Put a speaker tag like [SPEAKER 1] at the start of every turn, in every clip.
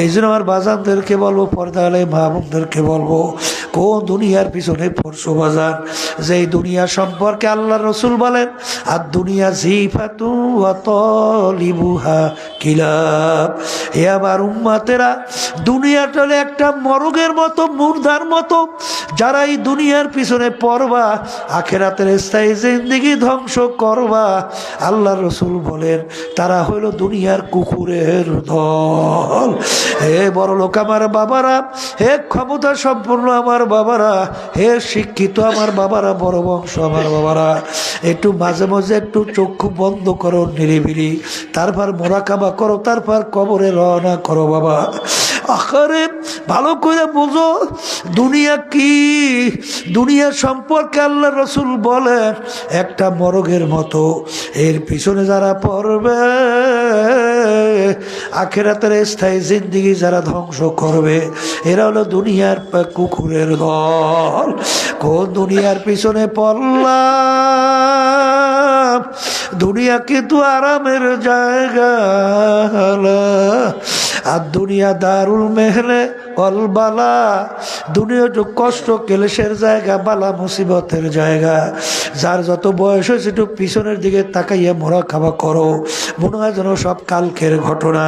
[SPEAKER 1] এই জন্য আমার বাজানদেরকে বলব, পর্দালে মাহবুবদেরকে বলব, কোন দুনিয়ার পিছনে পরশু বাজার যে দুনিয়া সম্পর্কে আল্লাহ রসুল বলেন আর দুনিয়া জিফাতু লিবুহা কিলাব। হে আমার উম্মাতেরা, দুনিয়াটা একটা মরগের মতো মুর্দার মতো যারা এই দুনিয়ার পিছনে পড়বা, আখেরাতের স্থায়ী জিন্দিগি ধ্বংস করবা। আল্লাহ রসুল বলেন, তারা হইল দুনিয়ার কুকুরের দল। হে বড় লোক আমার বাবারা, হে ক্ষমতা সম্পূর্ণ আমার বাবারা, হে শিক্ষিত আমার বাবারা, বড় বংশ আমার বাবারা, একটু মাঝে মাঝে একটু চক্ষু বন্ধ করো নিরিবিলি। তারপর মোরাকাবা করো, তারপর কবরে রওনা করো বাবা। আকারে ভালো করে বুঝো, দুনিয়া কি? দুনিয়া সম্পর্কে আল্লাহ রসুল বলেন, একটা মরগের মতো। এর পিছনে যারা পড়বে, আখেরাতের স্থায়ী জিন্দিগি যারা ধ্বংস করবে, এরা হলো দুনিয়ার কুকুরের দল। কোন দুনিয়ার পিছনে পড়লাম? দুনিয়া কিন্তু আরামের জায়গা আর দুনিয়া দারুল মেহলে অলবালা দুনিয়া একটু কষ্ট কেলেসের জায়গা, বালা মুসিবতের জায়গা। যার যত বয়স হয়েছে, একটু পিছনের দিকে তাকাইয়া মোরা খাওয়া করো। মনে হয় যেন সব কালকের ঘটনা।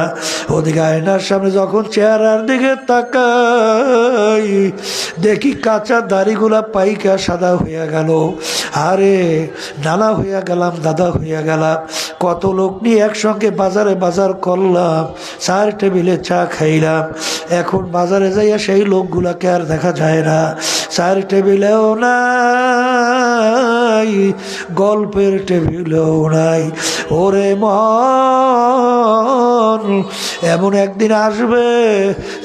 [SPEAKER 1] ওদিকে আয়নার সামনে যখন চেহারার দিকে তাকাই, দেখি কাঁচা দাড়িগুলা পাইকা সাদা হইয়া গেল। আরে নানা হইয়া গেলাম, দাদা হইয়া গেলাম। কত লোক নিয়ে একসঙ্গে বাজারে বাজার করলাম। চার টেবিলে চা খাইলাম। এখন বাজারে যাইয়া সেই লোকগুলাকে আর দেখা যায় না। চার টেবিলেও নাই, গল্পের টেবিলেও নাই। ওরে মন এমন একদিন আসবে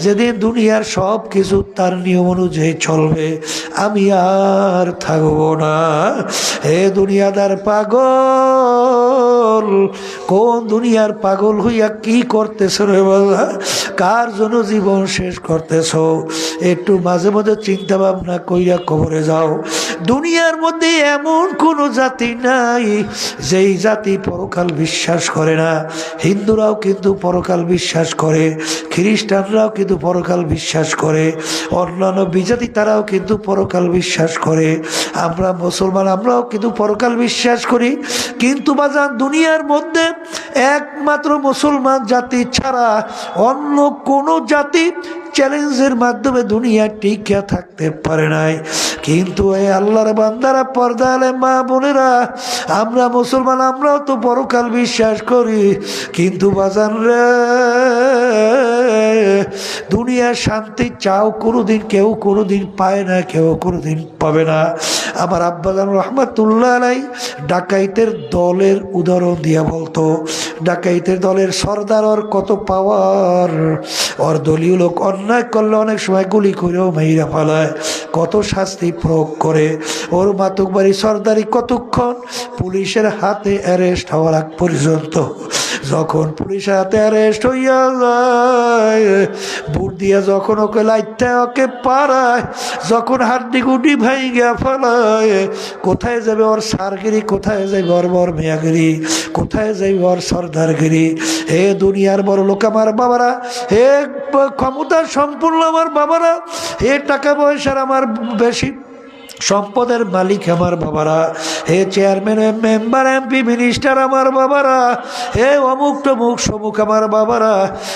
[SPEAKER 1] যেদিন দুনিয়ার সব কিছু তার নিয়ম অনুযায়ী চলবে। আমি আর থাকব না। হে দুনিয়াদার পাগল, কোন দুনিয়ার পাগল হইয়া কি করতেছ রে বাবা? কার জন্য জীবন শেষ করতেছ? একটু মাঝে মাঝে চিন্তা ভাবনা কইয়া কবরে যাও। দুনিয়ার মধ্যে এমন কোনো জাতি নাই, যেই জাতি পরকাল বিশ্বাস করে না। হিন্দুরাও কিন্তু পরকাল বিশ্বাস করে, খ্রিস্টানরাও কিন্তু পরকাল বিশ্বাস করে, অন্যান্য বিজাতি তারাও কিন্তু পরকাল বিশ্বাস করে। আমরা মুসলমান, আমরাও কিন্তু পরকাল বিশ্বাস করি। কিন্তু বাজান, দুনিয়ার মধ্যে একমাত্র মুসলমান জাতি ছাড়া অন্য কোনো জাতি চ্যালেঞ্জের মাধ্যমে দুনিয়া টিকা থাকতে পারে নাই। কিন্তু এই আল্লাহর বান্দারা পর্দা আলে মা বোনেরা, আমরা মুসলমান, আমরাও তো পরকাল বিশ্বাস করি। কিন্তু বাজান রে, দুনিয়ার শান্তি চাও কোনোদিন, কেউ কোনোদিন পায় না, কেউ কোনোদিন পাবে না। আমার আব্বাজান রহমাতুল্লাহ আলাই ডাকাইতের দলের উদাহরণ দিয়া বলতো, ডাকাইতের দলের সর্দার ওর কত পাওয়ার ওর দলীয় লোক অন্যায় করলে অনেক সময় গুলি করেও মেয়েরা ফেলায়। কত শাস্তি প্রয়োগ করে? ওর মাতুকবাড়ি সর্দারি কতক্ষণ পুলিশের হাতে অ্যারেস্ট হওয়ার পর্যন্ত? যখন পুলিশের হাতে অ্যারেস্ট হইয়া যায়, বুট দিয়া যখন ওকে লাইতে ওকে পাড়ায়, যখন হাড্ডি গুডি ভাইগা ফেলায়, কোথায় যাবে ওর সারগিরি, কোথায় যাবে ওর বর মেয়াগিরি, কোথায় যাবে ওর সর্দারগিরি? হে দুনিয়ার বড় লোক আমার বাবারা, হে ক্ষমতা সম্পূর্ণ আমার বাবারা, হে টাকা পয়সার আমার বেশি সম্পদের মালিক আমার বাবারা, হে চেয়ারম্যান মেম্বার এমপি, মিনিস্টার আমার বাবারা, হে অমুক টমুক সমুক আমার বাবারা,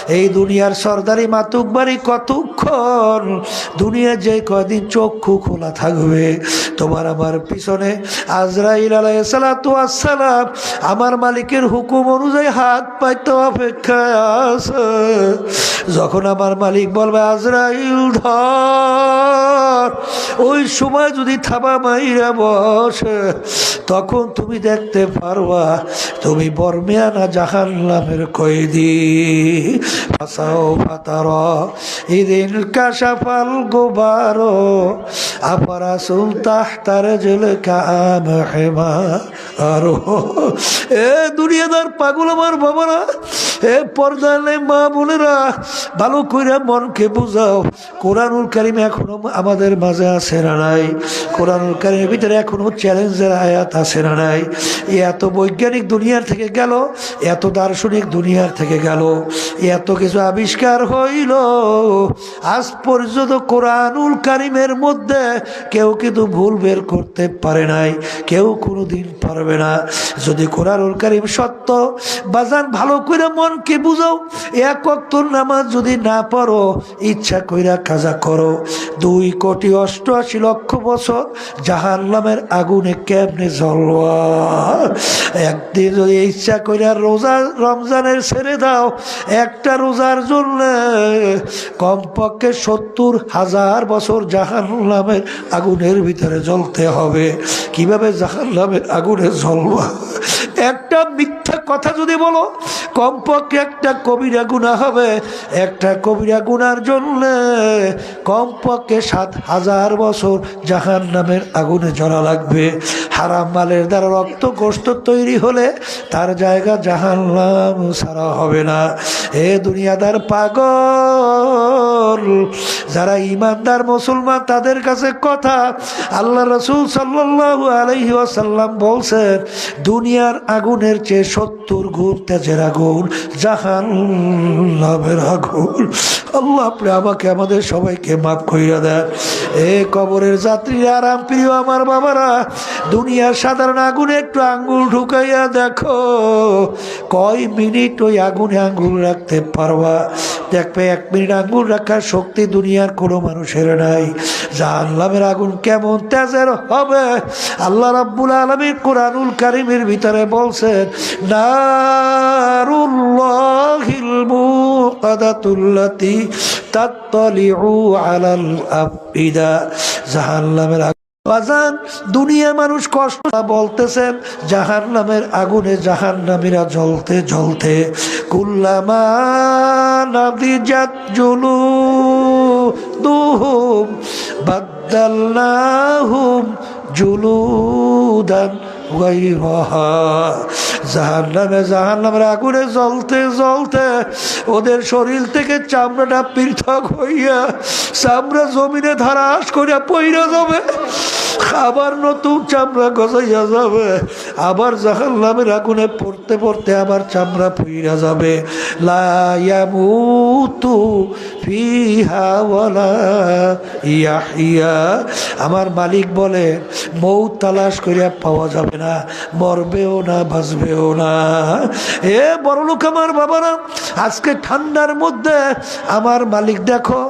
[SPEAKER 1] এই দুনিয়ার সর্দারি মাতুক বাড়ি কতক্ষণ? দুনিয়া যে কয়দিন চক্ষু খোলা থাকবে? তোমার আমার পিছনে আজরাইল আলাইসালাতু আসসালাম আমার মালিকের হুকুম অনুযায়ী হাত পাইতে অপেক্ষায় আছে। যখন আমার মালিক বলবে, আজরাইল, ধর। ওই সময় যদি থাবা মাইরা বসে। তখন তুমি দেখতে পারবা, তুমি বর্মিয়ানা জাহান নামের কয়েদি ফাসাও ফাতার ইদিন কাশাফাল গোবার, আপারা সুলতাহ তার জেল কাম হেমা। আরও এ দুনিয়াদার পাগল আমার বাবারা এ পর্দালে মা বোনেরা, ভালো করে মনকে বুঝাও। কোরআনুল কারিম এখনও আমাদের মাঝে আছে না নাই? কোরআনুল কারিমের ভিতরে এখনও চ্যালেঞ্জের আয়াত আছে না নাই? এত বৈজ্ঞানিক দুনিয়ার থেকে গেল, এত দার্শনিক দুনিয়ার থেকে গেল, এত কিছু আবিষ্কার হইল। আজ পর্যন্ত কোরআনুল কারিমের মধ্যে কেউ কিন্তু ভুল বের করতে পারে নাই, কেউ কোনো দিন পারবে না। যদি কোরআনুল কারিম সত্য বাজার ভালো করে মনকে বুঝাও এক অক্ত নামাজ যদি না পারো ইচ্ছা কইরা কাজা করো। দুই কোটি অষ্টআশি লক্ষ বছর জাহান্নামের আগুনে কেমনে জ্বলবা? একদিন যদি ইচ্ছা কইরা রোজা রমজানের ছেড়ে দাও, একটা রোজার জন্য কমপক্ষে সত্তর হাজার বছর জাহান্নামের আগুনের ভিতরে জ্বলতে হবে। কীভাবে জাহান্নামের আগুনে জ্বলবা? একটা মিথ্যা কথা যদি বলো, কমপক্ষে একটা কবিরা গুণা হবে। একটা কবিরা গুনার জন্য কমপক্ষে সাত হাজার বছর জাহান নামের আগুনে জ্বলা লাগবে। হারাম মালের দ্বারা রক্ত গোস্ত তৈরি হলে তার জায়গা জাহান নাম ছাড়া হবে না। এ দুনিয়াদার পাগল, যারা ইমানদার মুসলমান, তাদের কাছে কথা। আল্লাহ রসুল সাল্লাহ আলহি আসাল্লাম বলছেন, দুনিয়ার আগুনের চেয়ে সত্তর গুণ তেজের আগুন জাহান লাভের আগুন আল্লাহ আপনি আমাকে, আমাদের সবাইকে মাফ কইরা দেন। এ কবরের যাত্রীরা আরাম প্রিয় আমার বাবারা, দুনিয়ার সাধারণ আগুনে একটু আঙ্গুল ঢুকাইয়া দেখো। কয় মিনিট ওই আগুনে আঙ্গুল রাখতে পারবা? দেখবে এক মিনিট আঙ্গুল রাখার শক্তি দুনিয়ার কোনো মানুষের নাই। জাহান্নামের আগুন কেমন তেজের হবে? আল্লাহ রাব্বুল আলমীর কোরআনুল কারিমের ভিতরে বলছেন, নারুল্লাহিল দুনিয়া মানুষ কষ্ট বলতেছেন জাহান নামের আগুনে জাহান নামীরা জ্বলতে জ্বলতে, কুল্লামা নাদিজাত জুলু দুহুম বাদ্দাল্লাহুম জুলুদান। জাহান নামে জাহান নামের আগুনে জ্বলতে জ্বলতে ওদের শরীর থেকে চামড়াটা পৃথক হইয়া চামড়া জমিনে ধারাস করিয়া পৈরা যাবে। আবার নতুন চামড়া গজাইয়া যাবে। আবার জাহান নামের আগুনে পড়তে পড়তে আবার চামড়া ফুইরা যাবে। লায়ামুতু ফিহা ওয়ালা ইয়াহিয়া আমার মালিক বলে মৌ তালাশ করিয়া পাওয়া যাবে না, মরবেও না, বাঁচবেও না। এ বড় লোক আমার বাবারা, আজকে ঠান্ডার মধ্যে আমার মালিক দেখো,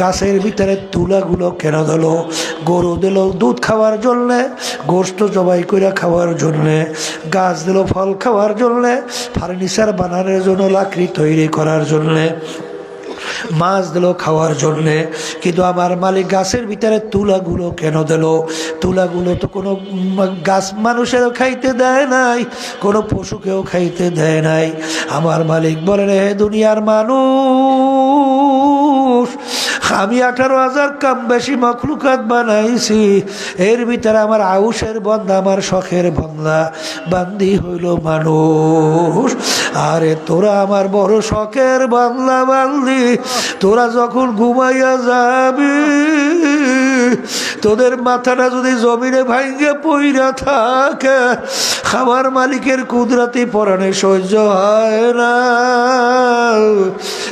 [SPEAKER 1] গাছের ভিতরে তুলাগুলো কেন দিল গরু দিল, দুধ খাওয়ার জন্যে গোস্ত জবাই করে খাওয়ার জন্যে, গাছ দিল ফল খাওয়ার জন্যে, ফার্নিচার বানানোর জন্য, লাকড়ি তৈরি করার জন্যে, মাছ দিল খাওয়ার জন্যে। কিন্তু আমার মালিক গাছের ভিতরে তুলাগুলো কেন দিল? তুলাগুলো তো কোনো গাছ মানুষেরও খাইতে দেয় নাই, কোনো পশুকেও খাইতে দেয় নাই। আমার মালিক বলে রে দুনিয়ার মানুষ আমি আঠারো হাজার কম বেশি মখলুকাত বানাইছি। এর ভিতরে আমার আউসের বন্ধা, আমার শখের বন্ধা। বান্দি হইল মানুষ। আরে তোরা আমার বড় শখের বাংলা বান্দি। তোরা যখন ঘুমাইয়া যাবি, তোদের মাথাটা যদি জমিনে ভাঙ্গে পইরা থাকে খাবার মালিকের কুদরাতি পরাণে সহ্য হয় না।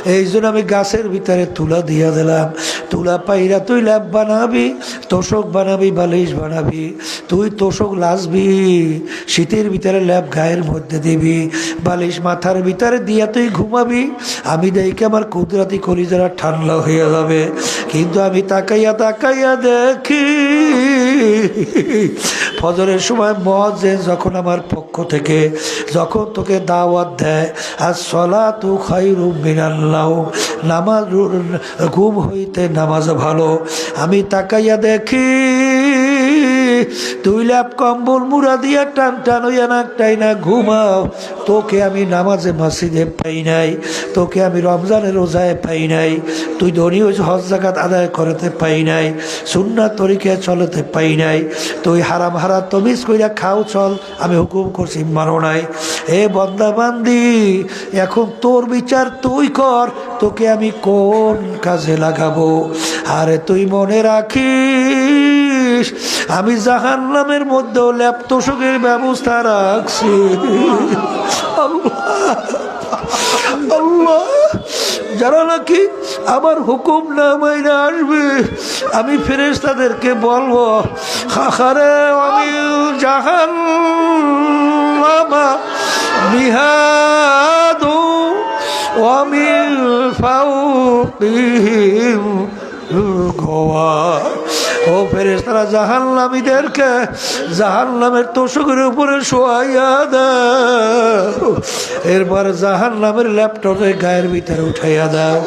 [SPEAKER 1] এই জন্য আমি গাছের ভিতরে তুলা দিয়া দিলাম। তুলা পাইরা তুই ল্যাব বানাবি, তোষক বানাবি, বালিশ বানাবি, তুই তোষক লাসবি শীতের ভিতরে ল্যাব গায়ের মধ্যে দিবি, বালিশ মাথার ভিতরে দিয়া তুই ঘুমাবি। আমি দেখি আমার কুদরাতি কলিজারা ঠান্ডা হয়ে যাবে। কিন্তু আমি তাকাইয়া তাকাইয়া দেখি ফজরের সময় মজে যখন আমার পক্ষ থেকে, যখন তোকে দাওয়াত দেয় আর সলা তু খাই মিনাল্লাহ নামাজ ঘুম হইতে নামাজ ভালো। আমি তাকাইয়া দেখি তুই ল্যাপ কম্বল মুড়া দিয়া টান টান হইয়া নাকটাই না ঘুমাও। তোকে আমি নামাজে মাসিদে পাই নাই, তোকে আমি রমজানের রোজায় পাই নাই, তুই ধনী হয়েছে হজ জাকাত আদায় করতে পাই নাই সুন্না তরিকে চলতে পাই নাই, তুই হারাম হারা তমিজ কইরা খাও, চল, আমি হুকুম করছি, মারো নাই। এ বন্দা বান্দি এখন তোর বিচার তুই কর, তোকে আমি কোন কাজে লাগাবো? আরে তুই মনে রাখিস করেছিস আমি জাহান নামের মধ্যেও ল্যাপতোষকের ব্যবস্থা রাখছি। যারা নাকি আমার হুকুম না আসবে, আমি ফেরেস তাদেরকে বলব খাখারে আমি জাহান বিহাদু আমি ফাউ গোয়া ও ফেরেস্তারা জাহান্নামীদেরকে জাহান্নামের তোষকের উপরে শোয়াইয়া দাও। এরপর জাহান্নামের ল্যাপটপে গায়ের ভিতরে উঠাইয়া দাও।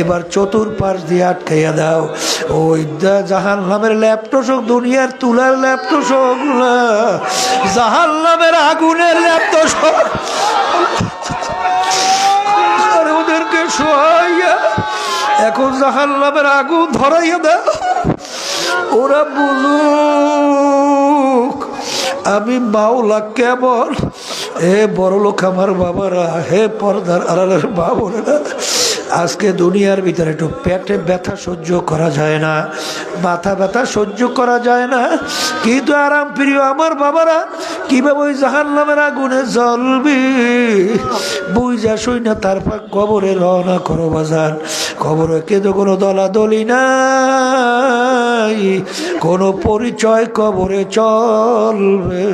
[SPEAKER 1] এবার চতুর্পাশ দিয়ে আটকাইয়া দাও। ওই জাহান্নামের ল্যাপটসক দুনিয়ার তুলার ল্যাপটসক জাহান্নামের আগুনের ল্যাপটসক ওদেরকে শোয়াইয়া এখন জাহান্নামের আগুন ধরাইয়া দাও। ওরা বুঝুক আমি মাওলা কেমন? হে বড় লোক আমার বাবারা, হে পর্দার আড়ালের বাবরা, আজকে দুনিয়ার ভিতরে একটু পেটে ব্যথা সহ্য করা যায় না, মাথা ব্যথা সহ্য করা যায় না। কিন্তু আরাম প্রিয় আমার বাবারা, কীভাবে ওই জাহান নামের আগুনে জ্বলবি? বুঝা শুই না, তারপর কবরে রওনা করো বাজার কবরে কিন্তু কোনো দলাদলি নাই, কোনো পরিচয় কবরে চলবে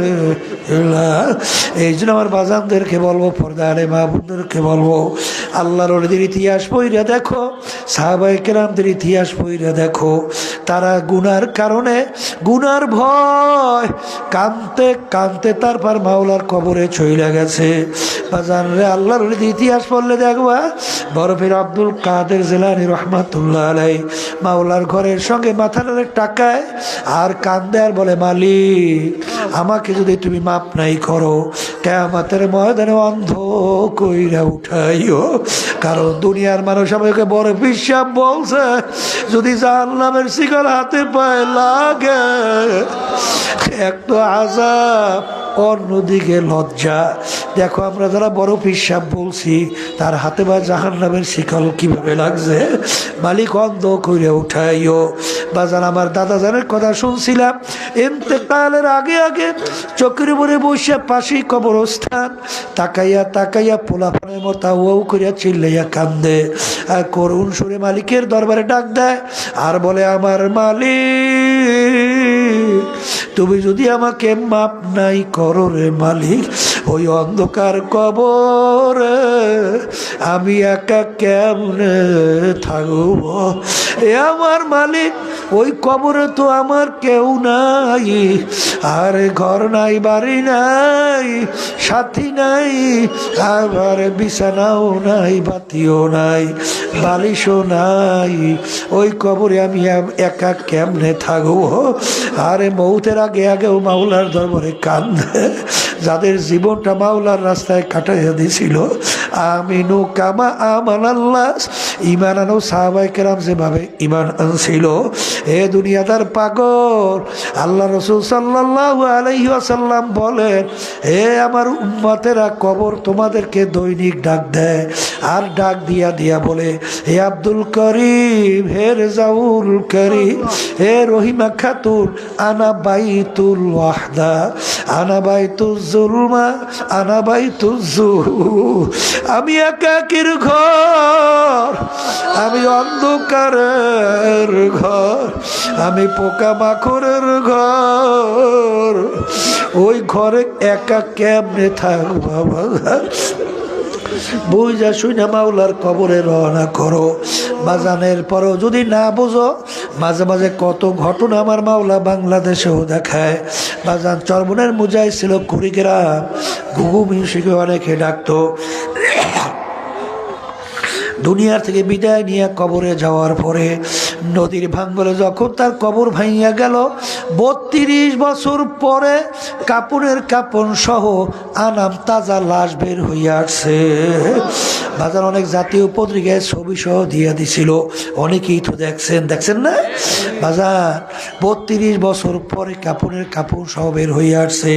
[SPEAKER 1] এই জন্য আমার বাজানদেরকে বলব পর্দা আলে মাহবুবদেরকে বলব, আল্লাহর ইতিহাস পইরা দেখো সাহাবাই কেরামদের ইতিহাস পইরা দেখো। তারা গুনার কারণে, গুনার ভয়, কানতে কানতে তারপর মাওলার কবরে চইলা গেছে। বাজান রে আল্লাহর ইতিহাস পড়লে দেখবা বরফের আব্দুল কাদের জেলানি রহমাতুল্লাহ আলাই মাওলার ঘরের সঙ্গে মাথার টাকায় আর কান্দে আর বলে মালিক আমাকে যদি তুমি মাপ নাই করো কেমাতের ময়দানে অন্ধ কইরা উঠাইও। কারণ দুনিয়ার মানুষ আমাকে বড় বিশ্বাস বলছে যদি জাহান্নামের শিকার হাতে পায় লাগে। এক তো আজাব অন্যদিকে লজ্জা দেখো, আমরা যারা বড় পিসাব বলছি, তার হাতে বা জাহান নামের শিকল কীভাবে লাগছে? মালিক অন্ধ করে উঠাইও। বাজান আমার দাদা জানের কথা শুনছিলাম এতেকালের আগে আগে চোখের উপরে বসে পাশেই কবরস্থান, তাকাইয়া তাকাইয়া পোলাপানের মতো ও করিয়া চিল্লাইয়া কান্দে। আর করুণ সুরে মালিকের দরবারে ডাক দেয়, আর বলে, আমার মালিক, তুমি যদি আমাকে মাপ নাই করো রে মালিক ওই অন্ধকার কবর আমি একা কেমনে থাকব? এ আমার মালিক, ওই কবরে তো আমার কেউ নাই, আর ঘর নাই, বাড়ি নাই, সাথী নাই, আবার বিছানাও নাই, বাতিও নাই, বালিশও নাই। ওই কবরে আমি একা কেমনে থাকব? আরে মৌতের আগে আগেও মাওলার দরবারে কান্দে। যাদের জীবনটা মাওলার রাস্তায় কাটাইয়া দিছিল, আমিনু কামা আমান আল্লাহ। ইমান আনো সাহাবাই কেরাম যেভাবে ইমান আনছিল, এ দুনিয়াদার পাগল। আল্লাহ রসুল সাল্লাহ আলহি আসাল্লাম বলেন হে আমার উম্মতেরা কবর তোমাদেরকে দৈনিক ডাক দেয়, আর ডাক দিয়া দিয়া বলে, হে আব্দুল করিম, হে রেজাউল করিম, হে রহিমা খাতুন, আনা বাইতুল ওয়াহদা, আনা বাইতুল জুলমা আনাবাই বাইতুল আমি একাকির ঘর, আমি অন্ধকারের ঘর, আমি পোকা মাখরের ঘর। ওই ঘরে একা কেমনে থাক বাবা? বুঝা শুনে মাওলার কবরে রওনা করো। বাজানের পরও যদি না বোঝো, মাঝে মাঝে কত ঘটনা আমার মাওলা বাংলাদেশেও দেখায়। বাজান চরমনের মুজাই ছিল কুড়িগ্রাম, ঘুঘু মিউসিকে অনেকে ডাকতো। দুনিয়ার থেকে বিদায় নিয়ে কবরে যাওয়ার পরে নদীর ভাঙ্গলে যখন তার কবর ভাঙিয়া গেল, বত্রিশ বছর পরে কাপড়ের কাপড় সহ আনাম তাজা লাশ বের হইয়াছে বাজার অনেক জাতীয় পত্রিকায় ছবি সহ দিয়া দিছিল। অনেকেই তো দেখছেন দেখছেন না? বাজার বত্রিশ বছর পরে কাপড়ের কাপড় সহ বের হইয়া আসছে।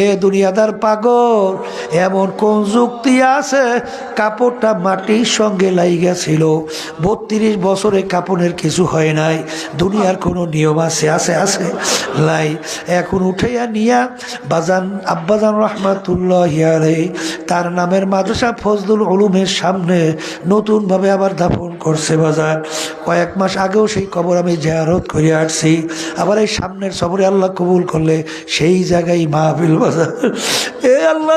[SPEAKER 1] এ দুনিয়াদার পাগল, এমন কোন যুক্তি আছে? কাপড়টা মাটির সঙ্গে লাইগা ছিল। বত্রিশ বছরে কাপড়ের কিছু হয় নাই। দুনিয়ার কোনো নিয়ম আছে আছে আছে? লাই এখন উঠাইয়া নিয়া বাজান আব্বাজান রহমাতুল্লাহ তার নামের মাদ্রাসা ফজলুল উলুমের কবরের সামনে নতুনভাবে আবার দাফন করছে বাজার। কয়েক মাস আগেও সেই কবর আমি জেয়ারত করে আসছি। আবার এই সামনের সবরে আল্লাহ কবুল করলে সেই জায়গায় মাহফিল বাজার। এ আল্লাহ!